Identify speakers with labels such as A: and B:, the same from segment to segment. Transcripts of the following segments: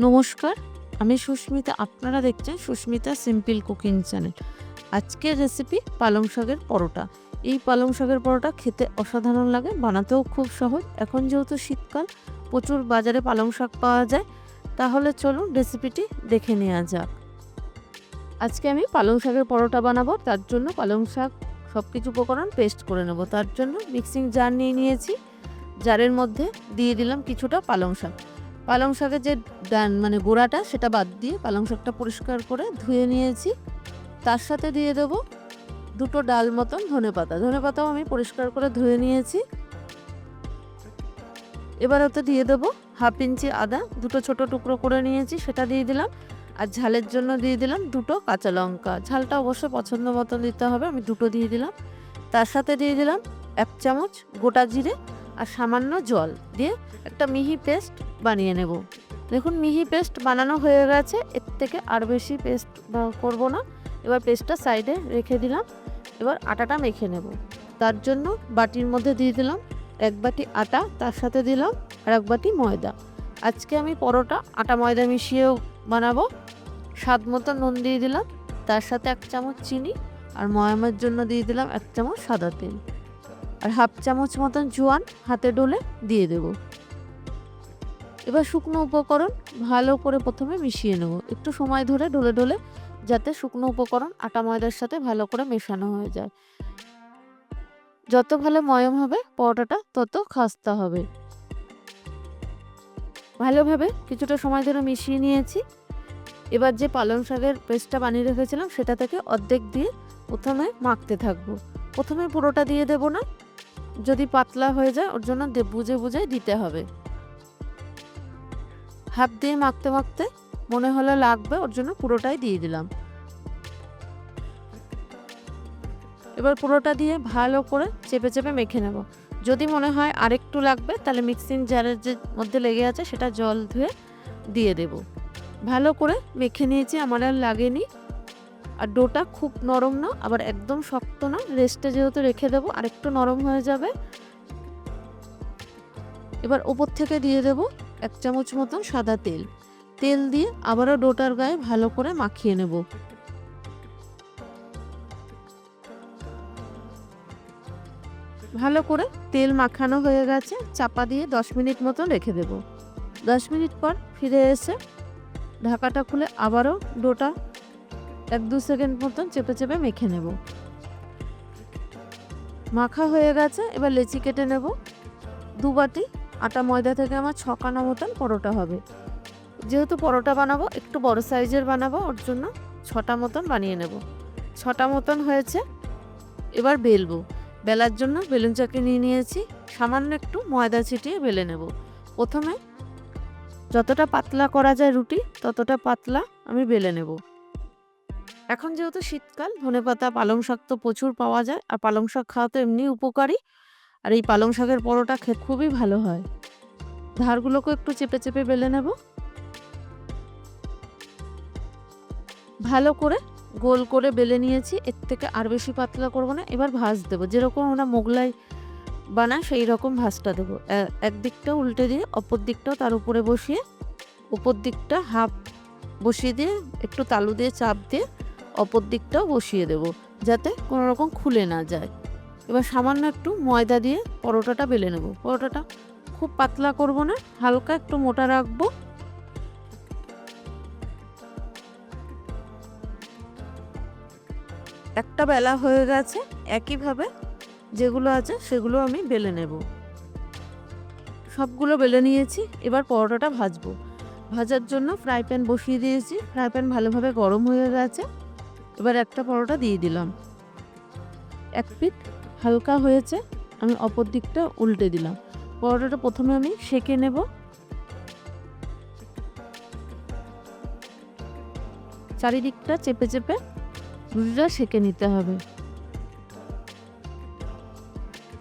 A: নমস্কার, আমি সুস্মিতা, আপনারা দেখছেন সুস্মিতা সিম্পল কুকিং চ্যানেল। আজকের রেসিপি পালং শাকের পরোটা। এই পালং শাকের পরোটা খেতে অসাধারণ লাগে, বানাতেও খুব সহজ। এখন যেহেতু শীতকাল, প্রচুর বাজারে পালং শাক পাওয়া যায়, তাহলে চলুন রেসিপিটি দেখে নেওয়া যাক। আজকে আমি পালং শাকের পরোটা বানাবো, তার জন্য পালং শাক সব কিছু উপকরণ পেস্ট করে নেব। তার জন্য মিক্সিং জার নিয়ে নিয়েছি। জারের মধ্যে দিয়ে দিলাম কিছুটা পালং শাক। পালং শাকের যে ডান মানে গোড়াটা, সেটা বাদ দিয়ে পালং শাকটা পরিষ্কার করে ধুয়ে নিয়েছি। তার সাথে দিয়ে দেবো দুটো ডাল মতন ধনে পাতা। ধনে পাতাও আমি পরিষ্কার করে ধুয়ে নিয়েছি। এবার ওতে দিয়ে দেবো হাফ ইঞ্চি আদা, দুটো ছোট টুকরো করে নিয়েছি, সেটা দিয়ে দিলাম। আর ঝালের জন্য দিয়ে দিলাম দুটো কাঁচা লঙ্কা। ঝালটা অবশ্যই পছন্দ মতন দিতে হবে, আমি দুটো দিয়ে দিলাম। তার সাথে দিয়ে দিলাম এক চামচ গোটা জিরে আর সামান্য জল দিয়ে একটা মিহি পেস্ট বানিয়ে নেব। দেখুন, মিহি পেস্ট বানানো হয়ে গেছে। এর থেকে আর বেশি পেস্ট করব না। এবার পেস্টটা সাইডে রেখে দিলাম। এবার আটাটা মেখে নেব। তার জন্য বাটির মধ্যে দিয়ে দিলাম এক বাটি আটা, তার সাথে দিলাম আর এক বাটি ময়দা। আজকে আমি পরোটা, আটা ময়দা মিশিয়েও বানাবো। স্বাদ মতো নুন দিয়ে দিলাম, তার সাথে এক চামচ চিনি আর ময়ামের জন্য দিয়ে দিলাম এক চামচ সাদা তেল। আর হাফ চামচ মতন জোয়ান হাতে ডলে দিয়ে দেব। এবার শুকনো উপকরণ ভালো করে প্রথমে মিশিয়ে নেব। একটু সময় ধরে ডলে ডলে যাতে শুকনো উপকরণ আটা ময়দার সাথে ভালো করে মেশানো হয়ে যায়। যত ভালো ময়ম হবে, পরোটাটা তত খাস্তা হবে। ভালোভাবে কিছুটা সময় ধরে মিশিয়ে নিয়েছি। এবার যে পালং শাকের পেস্টটা বানিয়ে রেখেছিলাম, সেটা থেকে অর্ধেক দিয়ে প্রথমে মাখতে থাকব। প্রথমে পুরোটা দিয়ে দেব না। যদি পাতলা হয়ে যায়, ওর জন্য বুঝে বুঝে দিতে হবে। হাত দিয়ে মাখতে মাখতে মনে হলে লাগবে, ওর জন্য পুরোটাই দিয়ে দিলাম। এবার পুরোটা দিয়ে ভালো করে চেপে চেপে মেখে নেব। যদি মনে হয় আরেকটু লাগবে, তাহলে মিক্সিং জারের যে মধ্যে লেগে আছে, সেটা জল ধুয়ে দিয়ে দেব। ভালো করে মেখে নিয়েছি, আমার আর লাগেনি। আর ডোটা খুব নরম না, আবার একদম শক্ত না। রেস্টে যেহেতু রেখে দেবো, আরেকটু নরম হয়ে যাবে। এবার ওপর থেকে দিয়ে দেব এক চামচ মতন সাদা তেল। তেল দিয়ে আবারও ডোটার গায়ে ভালো করে মাখিয়ে নেব। ভালো করে তেল মাখানো হয়ে গেছে, চাপা দিয়ে দশ মিনিট মতন রেখে দেব। দশ মিনিট পর ফিরে এসে ঢাকাটা খুলে আবারও ডোটা এক দু সেকেন্ড মতন চেপে চেপে মেখে নেব। মাখা হয়ে গেছে, এবার লেচি কেটে নেব। দু বাটি আটা ময়দা থেকে আমার ছকানো মতন পরোটা হবে। যেহেতু পরোটা বানাবো, একটু বড় সাইজের বানাবো, ওর জন্য ছটা মতন বানিয়ে নেব। ছটা মতন হয়েছে, এবার বেলবো। বেলার জন্য বেলুন চাকি নিয়ে নিয়েছি, সামান্য একটু ময়দা ছিটিয়ে বেলে নেব। প্রথমে যতটা পাতলা করা যায় রুটি, ততটা পাতলা আমি বেলে নেব। এখন যেহেতু শীতকাল ধনে পাতা পালং শাক তো প্রচুর পাওয়া যায়, আর পালং শাক খাওয়া তো এমনি উপকারী। আর এই পালং শাকের পরোটা খেতে খুবই ভালো হয়। ধারগুলোকে একটু চেপে চেপে বেলে নেব। ভালো করে গোল করে বেলে নিয়েছি, এর থেকে আর বেশি পাতলা করব না। এবার ভাজ দেবো। যেরকম আমরা মোগলাই বানায় সেই রকম ভাজটা দেবো। এক দিকটা উল্টে দিয়ে, অপর দিকটাও তার উপরে বসিয়ে, উপর দিকটা হাফ বসিয়ে দিয়ে, একটু তালু দিয়ে চাপ দিয়ে, অপর দিকটাও বসিয়ে দেব, যাতে কোনো রকম খুলে না যায়। এবার সামান্য একটু ময়দা দিয়ে পরোটাটা বেলে নেব। পরোটাটা খুব পাতলা করব না, হালকা একটু মোটা রাখব। একটা বেলা হয়ে গেছে, একইভাবে যেগুলো আছে সেগুলো আমি বেলে নেব। সবগুলো বেলে নিয়েছি, এবার পরোটাটা ভাজবো। ভাজার জন্য ফ্রাই প্যান বসিয়ে দিয়েছি, ফ্রাই প্যান ভালোভাবে গরম হয়ে গেছে। এবার একটা পরোটা দিয়ে দিলাম। এক পিঠ হালকা হয়েছে, আমি অপর দিকটা উল্টে দিলাম। পরোটাটা প্রথমে আমি সেকে নেব। চারিদিকটা চেপে চেপে রুটিটা সেকে নিতে হবে।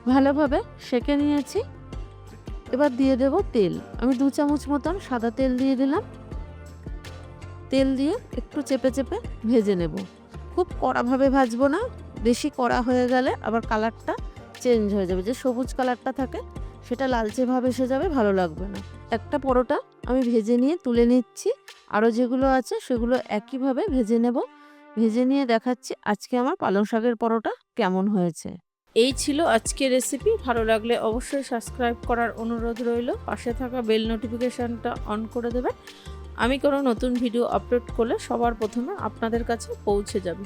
A: ভালোভাবে সেকে নিয়েছি। এবার দিয়ে দেব তেল। আমি দু চামচ মতন সাদা তেল দিয়ে দিলাম। তেল দিয়ে একটু চেপে চেপে ভেজে নেব। খুব কড়াভাবে ভাজবো না বেশি কড়া হয়ে গেলে আবার কালারটা চেঞ্জ হয়ে যাবে। যে সবুজ কালারটা থাকে, সেটা লালচে ভাব এসে যাবে, ভালো লাগবে না। একটা পরোটা আমি ভেজে নিয়ে তুলে নিচ্ছি। আরও যেগুলো আছে, সেগুলো একইভাবে ভেজে নেব। ভেজে নিয়ে দেখাচ্ছি আজকে আমার পালং শাকের পরোটা কেমন হয়েছে।
B: এই ছিল আজকের রেসিপি। ভালো লাগলে অবশ্যই সাবস্ক্রাইব করার অনুরোধ রইল। পাশে থাকা বেল নোটিফিকেশানটা অন করে দেবেন। আমি কোনো নতুন ভিডিও আপলোড করলে সবার প্রথমে আপনাদের কাছে পৌঁছে যাবে।